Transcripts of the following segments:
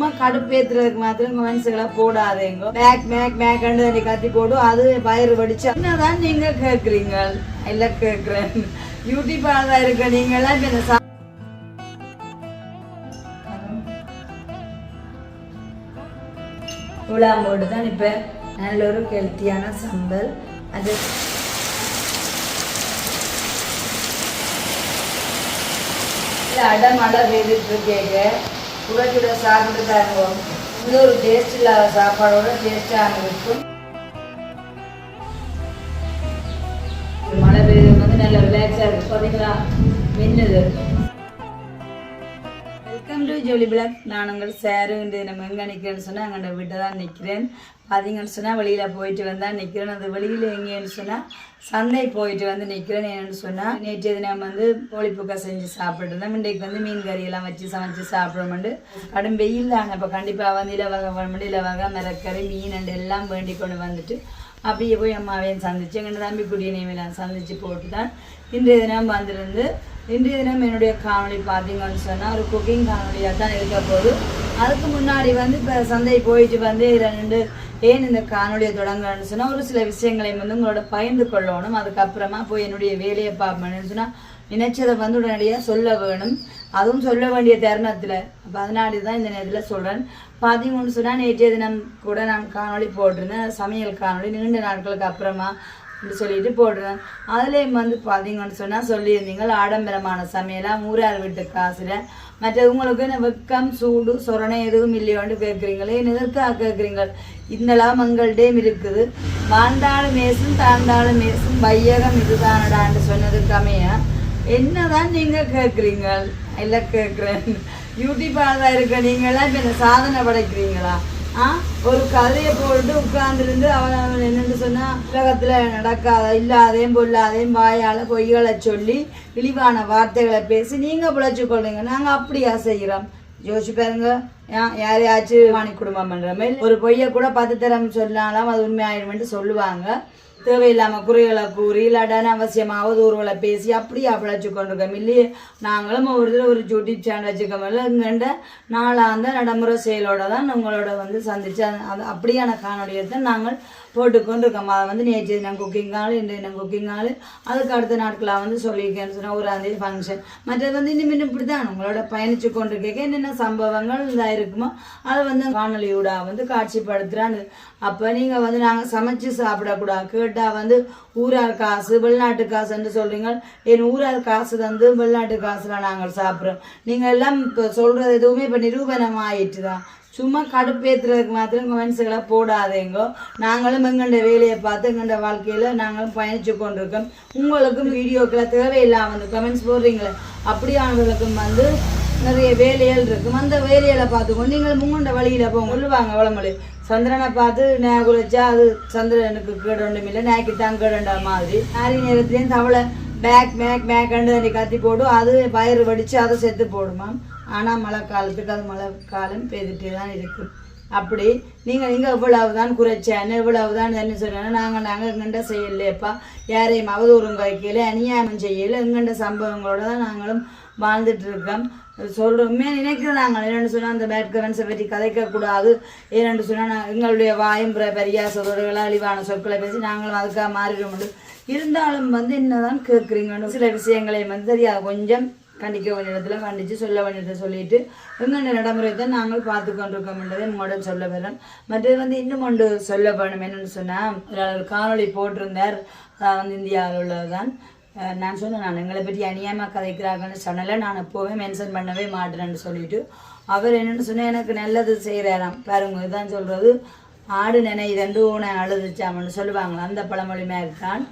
சும்மா கடுப்பேத்துறதுக்கு மாத்திரம் கமெண்ட்ஸுகளை போடாதேங்க. Make make மேக்கண்டு தண்ணி கத்தி போடும் அது வயிறு வடிச்சு என்னதான் நீங்க கேக்குறீங்க இல்ல கேக்குறேன். யூடியூப் இருக்க நீங்க இப்ப இந்த சா- உலாம்போடு தான் இப்போ நல்ல ஒரு ஹெல்த்தியான சம்பல். அது அடமட வேதிட்டு மழை பெய்துட்டு இருக்கேங்க சுட சுட சாப்பிட்டு ஒரு டேஸ்ட் இல்லாத சாப்பாடோட டேஸ்டாக இருக்கும். மழை பெய்யுது வந்து நல்ல ரிலாக்ஸாக இருக்கும். பார்த்தீங்களா மின்னுது. வெல்கம் டு ஜோலி பிளாக் நான் உங்கள் சாரு இந்த நம்ம எங்கே நிற்கிறேன்னு சொன்னால் எங்கள்ட வீட்டை தான் நிற்கிறேன் பார்த்தீங்கன்னு சொன்னால் வெளியில் போயிட்டு வந்தால் நிற்கிறேன் அது வெளியில் எங்கேன்னு சொன்னால் சந்தை போயிட்டு வந்து நிற்கிறேன் என்னென்னு சொன்னால் நேற்றைய தினம் வந்து கோழிப்புக்கா செஞ்சு சாப்பிட்ருந்தோம் இன்றைக்கு வந்து மீன் கறியெல்லாம் வச்சு சமைச்சு சாப்பிடணுமெண்டு கடும் வெயில் ஆனால் இப்போ கண்டிப்பாக வந்து இலவகை வேணுமெண்டு இலவகை மிரக்கறி மீன் அண்டு எல்லாம் வேண்டி கொண்டு வந்துட்டு அப்படியே போய் அம்மாவையும் சந்திச்சு எங்கள் தம்பி குடியினையெல்லாம் சந்தித்து போட்டு தான் இன்றைய தினம் வந்திருந்து இன்றைய தினம் என்னுடைய காணொளி பார்த்தீங்கன்னு சொன்னால் ஒரு குக்கிங் காணொலியாக தான் இருக்க போகுது. அதுக்கு முன்னாடி வந்து இப்போ சந்தை போயிட்டு வந்து ரெண்டு ஏன் இந்த காணொலியை தொடங்குறேன்னு சொன்னால் ஒரு சில விஷயங்களை வந்து உங்களோட பகிர்ந்து கொள்ளணும். அதுக்கப்புறமா போய் என்னுடைய வேலையை பார்ப்பேன்னு சொன்னால் நினைச்சதை வந்து உடனடியாக சொல்ல வேணும். அதுவும் சொல்ல வேண்டிய தருணத்தில். அப்போ அதனால தான் இந்த நேரத்தில் சொல்கிறேன் பார்த்தீங்கன்னு சொன்னால் நேற்றைய தினம் கூட நான் காணொளி போட்டிருந்தேன். சமையல் காணொளி நீண்ட நாட்களுக்கு அப்புறமா அப்படின்னு சொல்லிட்டு போடுறேன் அதுலேயும் வந்து பார்த்தீங்கன்னு சொன்னால் சொல்லியிருந்தீங்க ஆடம்பரமான சமையலாக ஊரார் வீட்டு காசில் மற்ற உங்களுக்கு வெக்கம் சூடு சொரணை எதுவும் இல்லையோன்னு கேட்குறீங்களே என்ன எதற்காக கேட்குறீங்க இந்தலாம் எங்கள்டேயும் இருக்குது. வாழ்ந்தாலும் மேசும் தாழ்ந்தாலும் மேசும் வையகம் இதுதானடான்னு சொன்னதுக்கு அமைய என்னதான் நீங்கள் கேட்குறீங்க எல்லாம் கேட்குறேன் யூடியூப்பாக தான் இருக்க நீங்களாம் இப்போ என்ன சாதனை படைக்கிறீங்களா? ஆ? ஒரு கதையை போட்டு உட்கார்ந்துருந்து அவன் அவன் என்னென்னு சொன்னால் உலகத்தில் நடக்காத இல்லாதையும் பொல்லாதையும் வாயால் பொய்களை சொல்லி இழிவான வார்த்தைகளை பேசி நீங்க பிழைச்சி கொள்ளுங்க நாங்கள் அப்படியா செய்கிறோம் யோசிச்சு பாருங்க. யாரையாச்சும் வாணி குடும்பம் பண்ணுற மாதிரி. ஒரு பொய்யை கூட பத்து தரம் சொன்னாலும் அது உண்மையாயிருமென்று சொல்லுவாங்க. தேவையில்லாம குறைகளை கூறி இல்லாட்டான அவசியமாவது அவதூறுகளை பேசி அப்படியே பிழைச்சு கொண்டிருக்கோம் இல்லையே? நாங்களும் ஒரு தடவை ஒரு யூடியூப் சேனல் வச்சுக்கோமில்ல இங்கண்ட நாளாந்த நடைமுறை செயலோட தான் உங்களோட வந்து சந்திச்சு அது- அது அப்படியான காணொலியை தான் நாங்கள் போட்டுக்கொண்டிருக்கோம் அதை வந்து நேற்று நான் குக்கிங் ஆள் இன்று தினம் குக்கிங் ஆள். அதுக்கு அடுத்த நாட்களாக வந்து சொல்லியிருக்கேன்னு சொன்னால் ஒரு அந்த ஃபங்க்ஷன் மற்றது வந்து இன்னும் இப்படி தான் உங்களோட பயணிச்சு கொண்டிருக்க என்னென்ன சம்பவங்கள் இதாக இருக்குமோ அதை வந்து காணொலியூடா வந்து காட்சிப்படுத்துகிறான்னு அப்போ நீங்கள் வந்து நாங்கள் சமைச்சு சாப்பிடக்கூடாது. கேட்டால் வந்து ஊரார் காசு வெளிநாட்டு காசுன்னு சொல்கிறீங்க என் ஊரார் காசு தந்து வெளிநாட்டு காசில் நாங்கள் சாப்பிட்றோம். நீங்கள் எல்லாம் இப்போ சொல்கிறது எதுவுமே இப்போ நிரூபணம் ஆயிட்டு தான் சும்மா கடுப்பேத்துறதுக்கு மாத்திரம் கமெண்ட்ஸுகளை போடாதேங்கோ. நாங்களும் எங்கண்ட வேலையை பார்த்து எங்கண்ட வாழ்க்கையில் நாங்களும் பயணிச்சு கொண்டிருக்கோம். உங்களுக்கும் வீடியோக்களை தேவையில்லாமல் வந்து கமெண்ட்ஸ் போடுறீங்களே. அப்படியானவர்களுக்கும் வந்து நிறைய வேலைகள் இருக்கும். அந்த வேலைகளை பார்த்துக்கொண்டு நீங்கள் முங்குண்ட வழியில் போங்க சொல்லுவாங்க வளமொழி சந்திரனை பார்த்து நான் குளிச்சா அது சந்திரனுக்கு கேடு ஒன்றும் இல்லை. நேக்கு தான் கேடுன்ற மாதிரி. நாரி நேரத்துலேயும் தவளை பேக் மேக் மேக்கண்டு தண்ணி கத்தி போடும். அது வயிறு வடித்து அதை செத்து போடுமா ஆனால் மழை காலத்துக்கு அது மழை காலம் பெய்துட்டே தான் இருக்கும் அப்படி நீங்கள் நீங்கள் இவ்வளவு தான் குறைச்சேன்னு இவ்வளவு தான் என்ன சொன்னா நாங்கள் நாங்கள் எங்கண்ட செய்யலையப்பா. யாரையும் அவதூறும் குறைக்கல அநியாயம் செய்யல எங்கண்ட சம்பவங்களோட தான் நாங்களும் வாழ்ந்துட்டு இருக்கோம் சொல்கிறோமே நினைக்கிறோம் நாங்கள். என்னென்னு சொன்னால் அந்த பேட் பற்றி கதைக்கக்கூடாது. ஏனென்று சொன்னால் நான் எங்களுடைய வாயும் பிற பரியாசதோடுகளை அழிவான சொற்களை பேசி நாங்களும் அதுக்காக மாறிட இருந்தாலும் வந்து என்னதான் கேட்குறீங்கன்னு சில விஷயங்களை வந்து தெரியாது. கொஞ்சம் கண்டிக்க வேண்டிய இடத்துல கண்டித்து சொல்ல வேண்டிய சொல்லிட்டு எங்கள் நடைமுறை தான் நாங்கள் பார்த்து கொண்டிருக்கோம்ன்றதை உங்களோட சொல்ல வரேன் மற்றது வந்து இன்னும் ஒன்று சொல்ல வேணும். என்னென்னு சொன்னால் ஒரு காணொலி போட்டிருந்தார். வந்து இந்தியாவில் உள்ளதுதான். நான் சொன்னேன் நான் எங்களை பற்றி அநியாயமாக கதைக்கிறாங்கன்னு சொன்னல. நான் எப்போவே மென்ஷன் பண்ணவே மாட்டேன்னு சொல்லிட்டு அவர் என்னென்னு சொன்னால் எனக்கு நல்லது செய்கிறாராம் பாருங்க இதுதான் சொல்கிறது ஆடு நினை ரெண்டு ஊனை அழுதுச்சாமன்னு சொல்லுவாங்களா அந்த பழமொழி மாதிரி தான்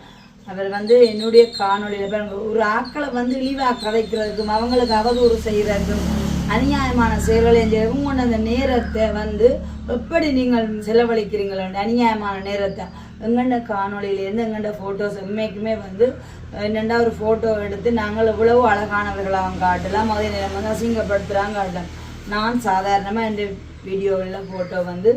அவர் வந்து என்னுடைய காணொளியில் பாருங்க ஒரு ஆக்களை வந்து இழிவாக கதைக்கிறதுக்கும் அவங்களுக்கு அவதூறு செய்கிறதுக்கும் அநியாயமான செயல்களை செய்யவும் கொண்ட அந்த நேரத்தை வந்து எப்படி நீங்கள் செலவழிக்கிறீங்களோ அநியாயமான நேரத்தை? எங்கண்ட காணொளியிலேருந்து எங்கண்ட ஃபோட்டோஸ் உண்மைக்குமே வந்து என்னெண்டா ஒரு ஃபோட்டோ எடுத்து நாங்கள் இவ்வளவு அழகானவர்களாக காட்டலாம் அதே நேரம் வந்து அசிங்கப்படுத்துகிறாங்க காட்டலாம். நான் சாதாரணமாக இந்த வீடியோவில் ஃபோட்டோ வந்து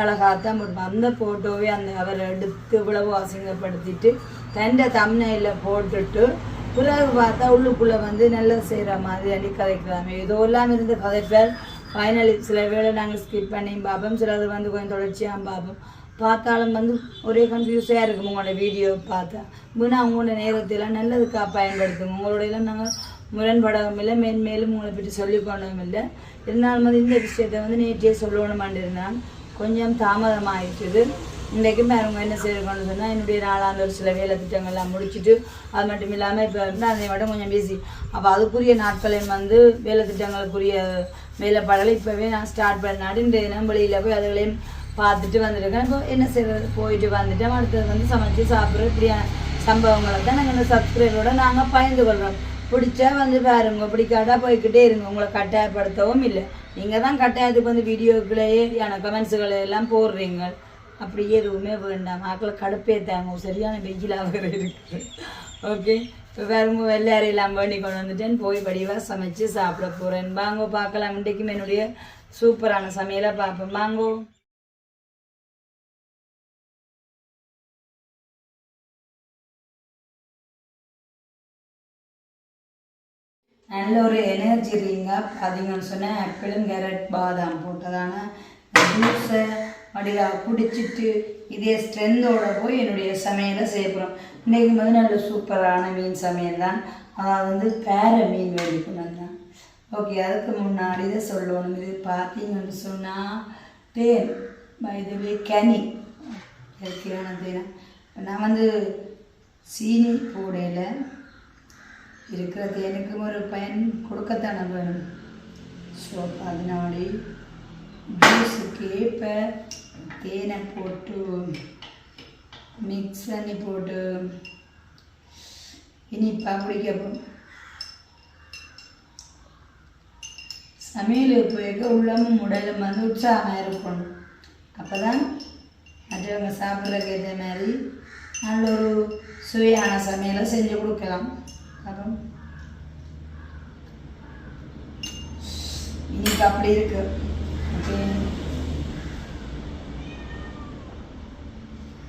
அழகாகத்தான் போட்டுப்பேன் அந்த ஃபோட்டோவே அந்த அவர் எடுத்து இவ்வளவு அசிங்கப்படுத்திட்டு தண்டை தம்னையில் போட்டுட்டு பிறகு பார்த்தா உள்ளுக்குள்ளே வந்து நல்லா செய்கிற மாதிரி அடி கதைக்கலாமே ஏதோ எல்லாம் இருந்து கதைப்பார். ஃபைனலி சில வேளை நாங்கள் ஸ்கிப் பண்ணி பார்ப்போம். சிலது வந்து கொஞ்சம் தொடர்ச்சியாக பார்ப்போம். பார்த்தாலும் வந்து ஒரே கன்ஃபியூஸாக இருக்கும் உங்களோட வீடியோ பார்த்தா. வீணா அவங்களோட நேரத்தையெல்லாம் நல்லதுக்காக பயன்படுத்துங்க உங்களோடையெல்லாம் நாங்கள் முரண்படவும் இல்லை மேன்மேலும் உங்களை பற்றி சொல்லிக் கொண்டதும் இல்லை இருந்தாலும் வந்து இந்த விஷயத்தை வந்து நேற்றே சொல்லணுமான்னு இருந்தான் கொஞ்சம் தாமதமாகிட்டது இன்றைக்கும் அவங்க என்ன செய்யணும்னு சொன்னால் என்னுடைய நாளாந்த ஒரு சில வேலை திட்டங்கள்லாம் முடிச்சுட்டு அது மட்டும் இல்லாமல் இப்போ வந்து அதை விட கொஞ்சம் பிஸி அப்போ அதுக்குரிய நாட்களையும் வந்து வேலை திட்டங்களுக்குரிய வேலைப்பாடலை இப்போவே நான் ஸ்டார்ட் பண்ணாடு இந்த தினம் வெளியில் போய் அதுகளையும் பார்த்துட்டு வந்திருக்கேன். இப்போ என்ன செய்யறது போயிட்டு வந்துட்டோம் அடுத்தது வந்து சமைச்சு சாப்பிட்ற இப்படியான சம்பவங்களை தான் நாங்கள் இந்த சப்ஸ்கிரைபரோட நாங்கள் பயந்து கொள்கிறோம் பிடிச்சா வந்து பாருங்க பிடிக்காட்டா போய்க்கிட்டே இருங்க. உங்களை கட்டாயப்படுத்தவும் இல்லை. நீங்கள் தான் கட்டாயத்துக்கு வந்து வீடியோக்குள்ளேயே கமெண்ட்ஸுகளை எல்லாம் போடுறீங்க. அப்படியே எதுவுமே வேண்டாம். ஆக்களை கடுப்பே தாங்க. சரியான வெயிலாக இருக்குது. ஓகே இப்போ பாருங்க வெள்ளாரி எல்லாம் பண்ணி கொண்டு வந்துட்டேன். போய் வடிவாக சமைச்சு சாப்பிட போகிறேன் வாங்கோ பார்க்கலாம். இன்றைக்கும் என்னுடைய சூப்பரான சமையலை பார்ப்போம். வாங்கோ நல்ல ஒரு எனர்ஜி ரிங்காக பார்த்தீங்கன்னு சொன்னால் ஆப்பிளும் கேரட் பாதாம் போட்டதான ஜூஸை அப்படிலாம் குடிச்சிட்டு இதே ஸ்ட்ரென்த்தோடு போய் என்னுடைய சமையலை செய்ய இன்றைக்கு வந்து நல்ல சூப்பரான மீன் சமையல் தான். அதாவது வந்து பேரை மீன் வேண்டி கொண்டு ஓகே அதுக்கு முன்னாடி தான் சொல்லணும். இது பார்த்தீங்கன்னு சொன்னால் தேன் இதுவே கனி. இயற்கையான தேன். நான் வந்து சீனி போடையில் இருக்கிற தேனுக்கும் ஒரு பயன் கொடுக்கத்தானே வேணும். ஸோ அதனாடி ஜூஸுக்கு ஏற்ப தேனை போட்டு மிக்ஸ் பண்ணி போட்டு இனிப்பாக குடிக்கப்போம் சமையல் போயிருக்க உள்ளமும் உடலும் வந்து உற்சாகமாக இருக்கணும் அப்போ தான் மற்றவங்க சாப்பிட்றதுக்கு ஏற்ற மாதிரி நல்ல ஒரு சுவையான சமையலை செஞ்சு கொடுக்கலாம் அப்புறம் இன்னைக்கு அப்படி இருக்கு. ஓகே.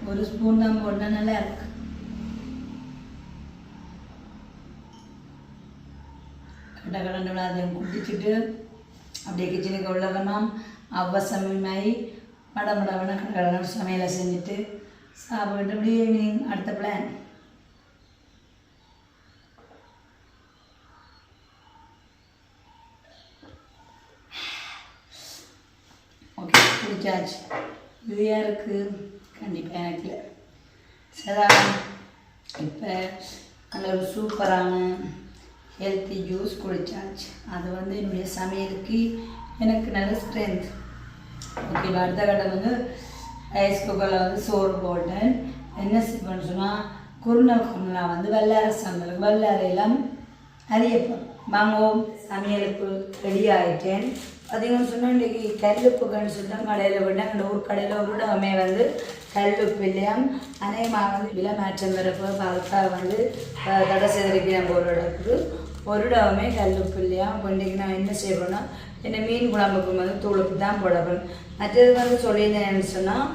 ஒரு ஸ்பூன் தான் போட்டால் நல்லா இருக்கு. கட்ட கடண்டு அதையும் குடிச்சிட்டு அப்படியே கிச்சனுக்கு உள்ளதெல்லாம் படம் மடமடவன கடகடன்னு சமையலை செஞ்சுட்டு சாப்பிட்டு அப்படியே அடுத்த பிளான் பிடிச்சாச்சு. குடிச்சாச்சு இது யாருக்கு கண்டிப்பாக எனக்கு இல்லை. சரி இப்போ நல்ல ஒரு சூப்பரான ஹெல்த்தி ஜூஸ் குடித்தாச்சு அது வந்து என்னுடைய சமையலுக்கு எனக்கு நல்ல ஸ்ட்ரென்த் ஓகே அடுத்த கடை வந்து ரைஸ் குக்கரில் வந்து சோறு போட்டேன். என்ன செய்வேன்னு சொன்னால் குருணல் குருணா வந்து வெள்ளார சமையல் வெள்ளாரையெல்லாம் அரியப்பம். வாங்குவோம் சமையலுக்கு ரெடி ஆகிட்டேன் பார்த்தீங்கன்னு சொன்னால் இன்றைக்கி கல்லுப்புக்குன்னு சொல்லிட்டு கடையில் விட்டேன் அந்த ஊர் கடையில் ஒரு இடமே வந்து கல்லுப்பு இல்லையாம் அநேகமாக வந்து விலை மாற்றம் வரப்போ பார்த்தா வந்து தடை செய்திருக்கிறேன் ஒரு இடத்துக்கு ஒரு இடமே கல்லுப்பு இல்லையா? இன்றைக்கி நான் என்ன செய்வேன்னா என்ன மீன் குழம்புக்கு வந்து தூளுப்பு தான் போடணும் மற்றது வந்து சொல்லியிருந்தேன்னு சொன்னால்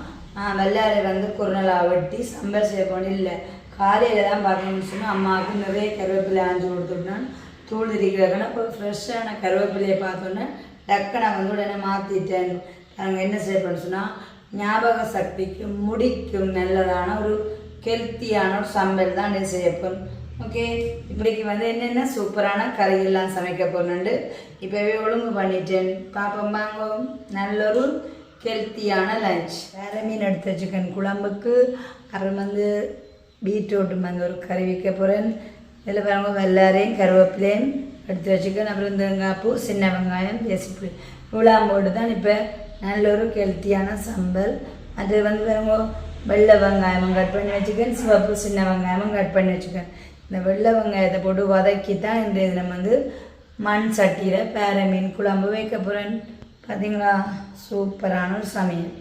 வெள்ளாரை வந்து குறுநலா வெட்டி சம்பல் செய்ய இல்லை காலையில் தான் பார்க்கணும்னு சொன்னால் அம்மாவுக்கு நிறைய கருவேப்பிலை ஆஞ்சு கொடுத்துட்டேன். தூள் இருக்கிறதுனா இப்போ ஃப்ரெஷ்ஷான கருவேப்பிலையை பார்த்தோன்னே டக்குன்னு வந்து உடனே மாற்றிட்டேன் நாங்கள் என்ன செய்யப்போன்னு சொன்னால் ஞாபக சக்திக்கும் முடிக்கும் நல்லதான ஒரு ஹெல்த்தியான ஒரு சமையல் தான் நீ செய்யப்போம் ஓகே இப்படிக்கு வந்து என்னென்ன சூப்பரான கறியெல்லாம் சமைக்க போகணுண்டு இப்போவே ஒழுங்கு பண்ணிட்டேன். பார்ப்போம் வாங்கோ நல்ல ஒரு ஹெல்த்தியான லஞ்ச் வேற மீன் எடுத்து வச்சுக்கேன். குழம்புக்கு அப்புறம் வந்து பீட்ரூட் வந்து ஒரு கறி வைக்க போகிறேன் இதில் பாருங்க வெள்ளாரையும் கருவேப்பிலையும் எடுத்து வச்சுக்கணும் அப்புறம் தேங்காய் பூ சின்ன வெங்காயம் பேசிப்புளி இவ்வளோ போட்டு தான் இப்போ நல்ல ஒரு ஹெல்த்தியான சம்பல். அது வந்து வெள்ளை வெங்காயமும் கட் பண்ணி வச்சுக்கேன் சிவப்பு சின்ன வெங்காயமும் கட் பண்ணி வச்சுக்கேன் இந்த வெள்ளை வெங்காயத்தை போட்டு வதக்கி தான் இந்த தினம் வந்து மண் சட்டியில் பேர மீன் குழம்பு வைக்க போகிறேன் பார்த்தீங்களா சூப்பரான ஒரு சமையல்.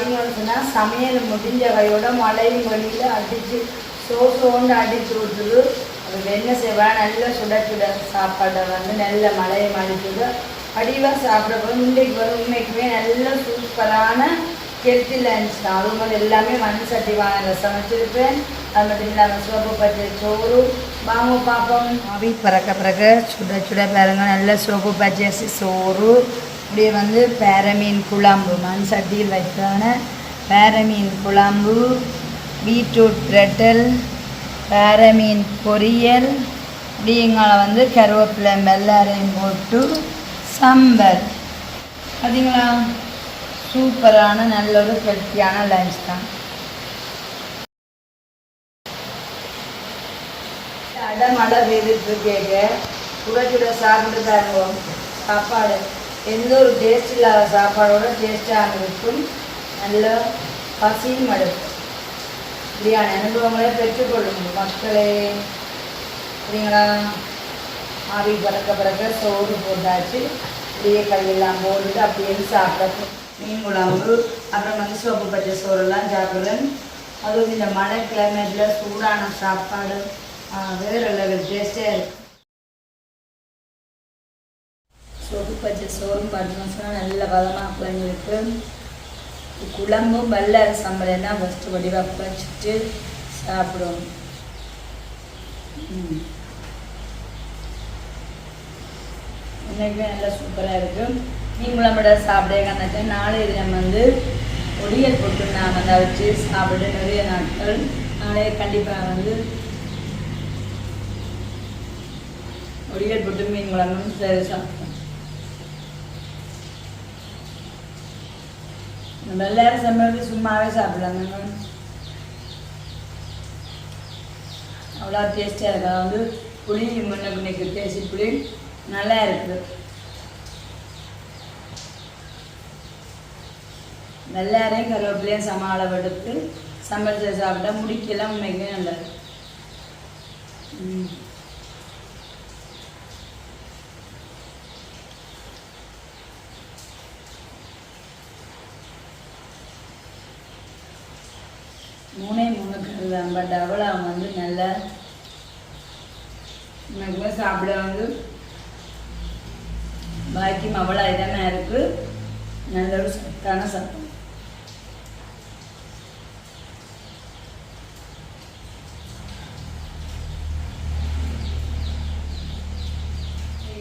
பார்த்தீங்கன்னு சொன்னால் சமையல் முடிஞ்ச கையோட மழையும் வெளியில் அடித்து சோசோண்டு அடித்து விட்டுது அது என்ன செய்வா? நல்லா சுட சுட சாப்பாடை வந்து நல்ல மழையை அடிச்சுது அடிவாக சாப்பிட போது இன்றைக்கு வந்து உண்மைக்குமே நல்ல சூப்பரான ஹெல்த்தி லஞ்ச் தான். அது மாதிரி எல்லாமே மண் சட்டி வாங்க சமைச்சிருப்பேன் அது மட்டும் இல்லாமல் சோப்பு பச்சை சோறு வாங்க பார்ப்போம் ஆவி பறக்க பறக்க சுட சுட பாருங்க. நல்ல சோப்பு பச்சரிசி சோறு. இப்படியே வந்து பேரமீன் குழம்பு மண் சட்டியில் வைக்கான பேரமீன் குழம்பு பீட்ரூட் பிரட்டல் பேரமீன் பொரியல் இப்படிங்களை வந்து கருவேப்பிலை வெள்ளாரையும் போட்டு சம்பல் பார்த்தீங்களா? சூப்பரான நல்ல ஒரு ஹெல்த்தியான லஞ்ச் தான். அடை மழை கேட்க சுட சுட சாப்பிட்டு சாப்பாடு. எந்த ஒரு டேஸ்ட் இல்லாத சாப்பாடோட டேஸ்ட்டாக இருக்கும். நல்ல பசியும் எடுக்கும். இப்படியான அனுபவங்களை பெற்றுக்கொள்ளும் மக்களே. சரிங்களா? ஆவி பறக்க பறக்க சோறு போட்டாச்சு. அப்படியே கையெல்லாம் போட்டுட்டு அப்படியே சாப்பிட மீன் குழம்பு அப்புறம் வந்து சோப்பு பச்சை சோறெல்லாம் சாப்பிடுவேன் அதுவும் இந்த மழை கிளைமேட்டில் சூடான சாப்பாடு ஆஹ், வேற லெவல் டேஸ்டே இருக்கு. வச்ச பச்சை சோறும் பார்த்தீங்கன்னா சொன்னால் நல்ல பதமாக குழஞ்சிருக்கு குழம்பும் வெள்ளை சம்பளம் தான் ஃபஸ்ட்டு வடிவாக குழச்சிட்டு சாப்பிடுவோம். இன்றைக்குமே நல்லா சூப்பராக இருக்கும் நீங்களும் கூட சாப்பிடே கண்ணாச்சு நாளைய தினம் வந்து ஒடியல் போட்டு நான் வந்து வச்சு சாப்பிட்டு நிறைய நாட்கள். நாளைய கண்டிப்பாக வந்து ஒடியல் போட்டு மீன் குழம்பும் சரி சாப்பிட்டோம் நம்ம எல்லாரும் சமையலுக்கு சும்மாவே சாப்பிடலாங்க அவ்வளோ டேஸ்டியாக இருக்கு அது வந்து புளி முன்ன நிற்க டேஸ்டி புளி நல்லா இருக்குது வெள்ளாரையும் கருவேப்பிலையும் சம அளவு எடுத்து சமையல் சாப்பிட்டா முடிக்கலாம் உண்மைக்குமே நல்லது ம். மூணே மூணு பட் தான் அவன் வந்து நல்லா உண்மைக்குமே சாப்பிட வந்து பாக்கியம் அவ்வளோ இதமாக இருக்குது நல்ல ஒரு சத்தான சாப்பாடு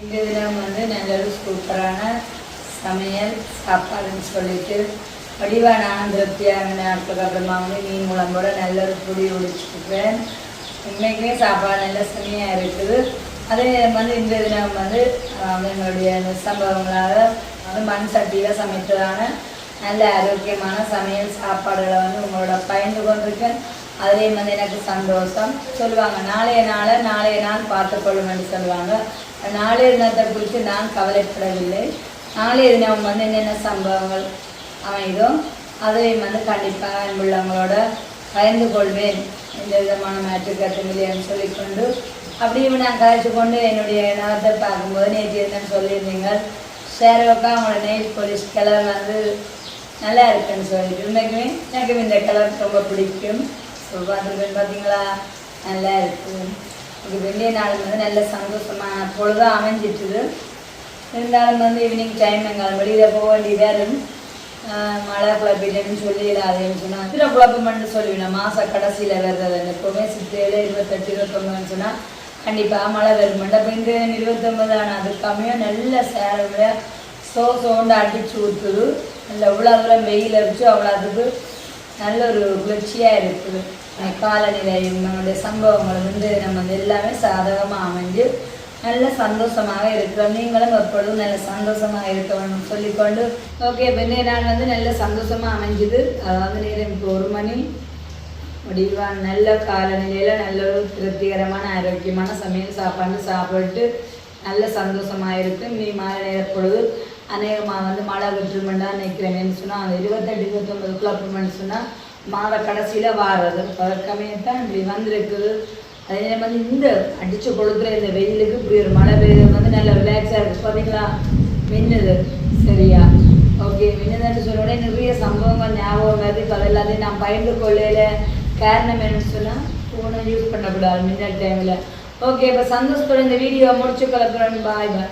இந்த தினம் வந்து நல்ல ஒரு சூப்பரான சமையல் சாப்பாடுன்னு சொல்லிட்டு வடிவான திருப்தியாக நாட்களுக்கு அப்புறமா வந்து மீன் குழம்போட நல்ல ஒரு புளி ஒடிச்சுருப்பேன் இன்றைக்குமே சாப்பாடு நல்ல சுமையாக இருக்குது. அதே வந்து இந்த தினம் வந்து எங்களுடைய சம்பவங்களாக வந்து மண் சட்டியில் சமைத்ததான நல்ல ஆரோக்கியமான சமையல் சாப்பாடுகளை வந்து உங்களோட பயந்து கொண்டிருக்கேன். அதே வந்து எனக்கு சந்தோஷம். சொல்லுவாங்க நாளைய நாளை நாளைய நாள் பார்த்துக்கொள்ளுமென்று சொல்லுவாங்க. நாளைய தினத்தை குறித்து நான் கவலைப்படவில்லை. நாளைய தினம் வந்து என்னென்ன சம்பவங்கள்? அமைதோ அதையும் வந்து கண்டிப்பாக அன்புள்ளவங்களோட பகிர்ந்து கொள்வேன். எந்த விதமான மாற்று கருத்துமில்லைன்னு சொல்லிக்கொண்டு அப்படியும் நான் கழிச்சு கொண்டு என்னுடைய நகத்தை பார்க்கும்போது நேற்று என்னன்னு சொல்லியிருந்தீங்க? சேரவுக்கா அவங்களோட நெயில் போலீஸ் கலர் வந்து நல்லா இருக்குன்னு சொல்லிட்டு. உண்மைக்குமே எனக்கு இந்த கலர் ரொம்ப பிடிக்கும். ஸோ பார்த்துருக்கேன் பார்த்தீங்களா நல்லா இருக்கும் இது வெள்ளிய நாள் வந்து நல்ல சந்தோஷமான பொழுதாக அமைஞ்சிட்டுது. இருந்தாலும் வந்து ஈவினிங் டைம் எங்கள் வெளியில் போக வேண்டியதாக ஆஹ் மழை குழப்பிட்டேன்னு சொல்லி இல்லாதேன்னு சொன்னால் சில குழப்பம்னு சொல்லிவிடணும் மாத கடைசியில் வர்றது எப்போவுமே சித்தேழு இருபத்தெட்டு இருபத்தொம்பதுன்னு சொன்னால் கண்டிப்பாக மழை வரும் அப்போ இந்த இருபத்தொம்பது ஆனால் அது கம்மியாக நல்ல சேரவிட சோ சோண்டு அடிச்சு ஊற்றுது நல்ல எவ்வளோ தூரம் வெயில் அடிச்சு அவ்வளோ அதுக்கு நல்ல ஒரு குளிர்ச்சியாக இருக்குது. காலநிலை நம்மளுடைய சம்பவங்கள் வந்து நம்ம வந்து எல்லாமே சாதகமாக அமைஞ்சு நல்ல சந்தோஷமாக இருக்கிறோம். நீங்களும் எப்பொழுதும் நல்ல சந்தோஷமாக இருக்கணும் சொல்லிக்கொண்டு ஓகே பின்னே நான் வந்து நல்ல சந்தோஷமாக அமைஞ்சுது. அதாவது நேரம் இப்போ ஒரு மணி. முடிவான நல்ல காலநிலையில் நல்ல ஒரு திருப்திகரமான ஆரோக்கியமான சமையல் சாப்பாடு சாப்பிட்டு நல்ல சந்தோஷமாக இருக்கு. நீ மாலை நேர பொழுது அநேகமாக வந்து மழை விட்டுருமெண்டா நிற்கிறேன்னு சொன்னால் அந்த இருபத்தெட்டு இருபத்தொம்பதுக்குள்ள அப்புறமேனு சொன்னால் மாத கடைசியில் வாரது. பழக்கமே தான் இப்படி வந்திருக்குது. அதே மாதிரி இந்த அடித்து கொளுத்துற இந்த வெயிலுக்கு இப்படி ஒரு மழை பெய்யுது. வந்து நல்லா ரிலாக்ஸாக இருக்குது பார்த்தீங்களா மின்னுது. சரியா? ஓகே மின்னுதுன்னு சொன்னோடனே நிறைய சம்பவங்கள் ஞாபகம் வருது. இப்போ அது எல்லாத்தையும் நான் பயந்து கொள்ளையில காரணம் என்னன்னு சொன்னால் ஃபோனை யூஸ் பண்ணக்கூடாது மின்னல் டைமில் ஓகே இப்போ சந்தோஷத்தோட இந்த வீடியோ முடிச்சு கலப்புறேன் பாய் பாய்